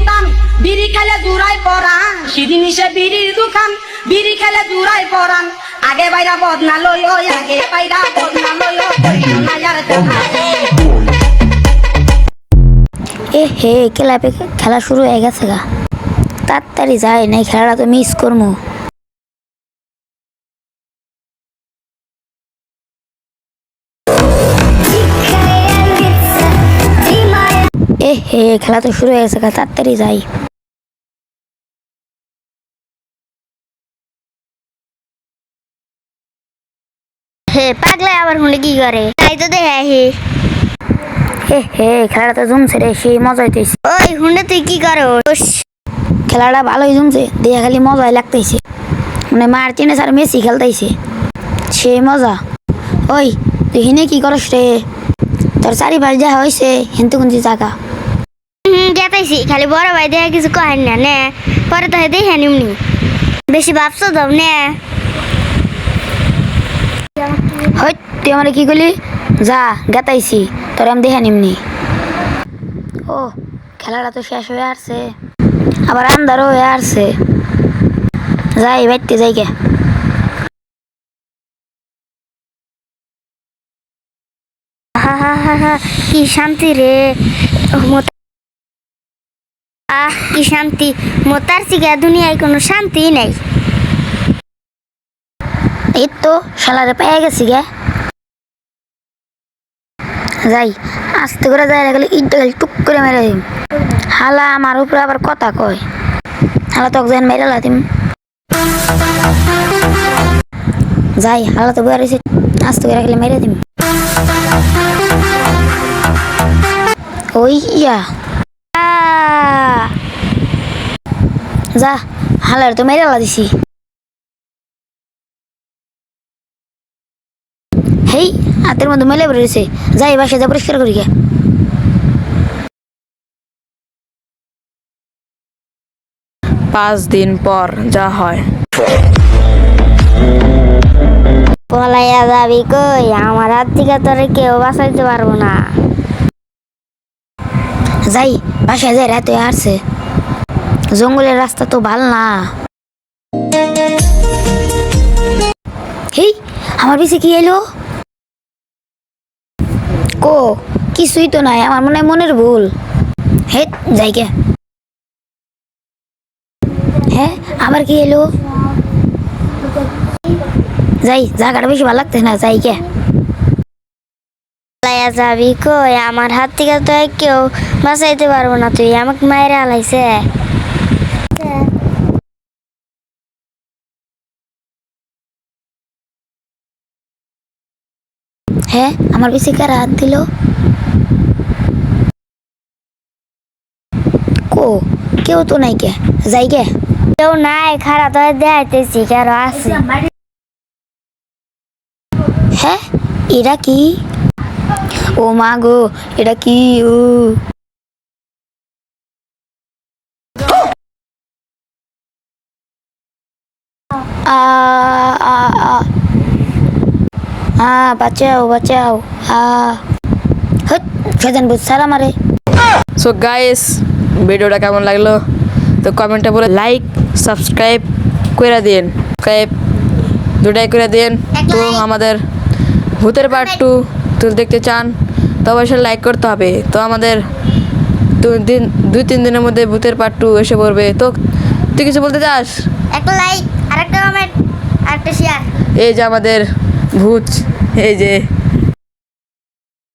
দোকান বিড়ি খেলে দূরাই পরান সেদিন সে বিড়ির দোকান বিড়ি খেলে দূরাই পরান আগে বাইরা বদনা লই ওই আগে বাইরা বদনা লই এ হে ক্লাবে খেলা শুরু হয়ে গেছে গা। তাড়াতাড়ি যাই নাই খেলাটা তো মিস করব এ হে খেলা তো শুরু হয়ে গেছে তাড়াতাড়ি যাই। হে পাগলা আবার হুনে কি করে? তাই তো দেখে হে এ হে খেলাটা তো জমছে রে সেই মজা হইতেছে ওই হুনে তুই কি করো খেলাটা ভালোই জমছে দিয়ে খালি মজাই লাগতেছে। মানে মার্টিনেস আর মেসি খেলতেছে সেই মজা। ওই তুই হিনে কি করস রে? তোর চারিপাশ যা হয়েছে হিন্তু কুঞ্চি জায়গা হুম খালি বড় ভাই দেখে কিছু কহেন না নে। পরে তো দেখে নিমনি। বেশি ভাবছ তো নে। হই তুই আমার কি করলি যা গেতাইছি তোর আমি দেখে নিমনি। ও খেলাটা তো শেষ হয়ে আসছে। আবার আন্দারও হয়ে আসছে। যাই বাইতে যাই গে। হা হা হা হা কি শান্তি রে। আহ, কি শান্তি? মোতার চিকা দুনিয়ায় কোনো শান্তি নাই। এই তো শালারে পেয়ে গেছি গে। যাই, আস্তে করে যাই গেলে ইটটা খালি টুক করে মেরে দিম। হালা, আমার উপরে আবার কথা কয়। হালা তোকে যেন মেরে লাতিম। যাই, হালা তো বয়ে রয়েছে আস্তে করে গেলে মেরে দিম। ওই ইয়া আহ, যা হালার তো মেরে দিছি হেই হাতের মধ্যে মেলে বেরিয়েছে যাই বাসা যা পরিষ্কার করি গে। পাঁচ দিন পর যা হয়। পলাইয়া যাবি কই? আমার হাত থেকে তোরে কেউ বাঁচাইতে পারব না। যাই বাসায় যাই রাতে আসছে। জঙ্গলের রাস্তা তো ভালো না। আমার পিছে কি এলো? কো, কিছুই তো নাই, আমার মনে মনের ভুল। হে যাই কে হ্যাঁ আবার কি এলো? যাই, জায়গাটা বেশি ভালো লাগতেছে না, যাই কে যাবি কই? আমার হাত থেকে তো কেউ বাঁচাইতে পারব না, তুই আমাকে মায়ের আলাইছে। হ্যাঁ আমার পিছে কারা হাত দিল? কো কেউ তো নাই কে? যাই কে কেউ নাই খারাপ তো দেখাইতেছি কারও আছে। হ্যাঁ এটা কি? ও মা গো এটা কি? ও আ আ আ বাঁচাও বাঁচাও। আ হট সেদিন বুঝছাল আমারে সো গাইস ভিডিওটা কেমন লাগল? তো কমেন্টে বলে লাইক সাবস্ক্রাইব করে দিন সাবস্ক্রাইব দুটাই করে দিন তো আমাদের ভূতের পার্ট টু তো দেখতে চান তো অবশ্যই লাইক করতে হবে। তো আমাদের দুই দিন দুই তিন দিনের মধ্যে ভূতের পার্ট টু এসে পড়বে। তো তুই কিছু বলতে চাস? একটা লাইক আর একটা কমেন্ট আর একটা শেয়ার এই যে আমাদের ভূত এই যে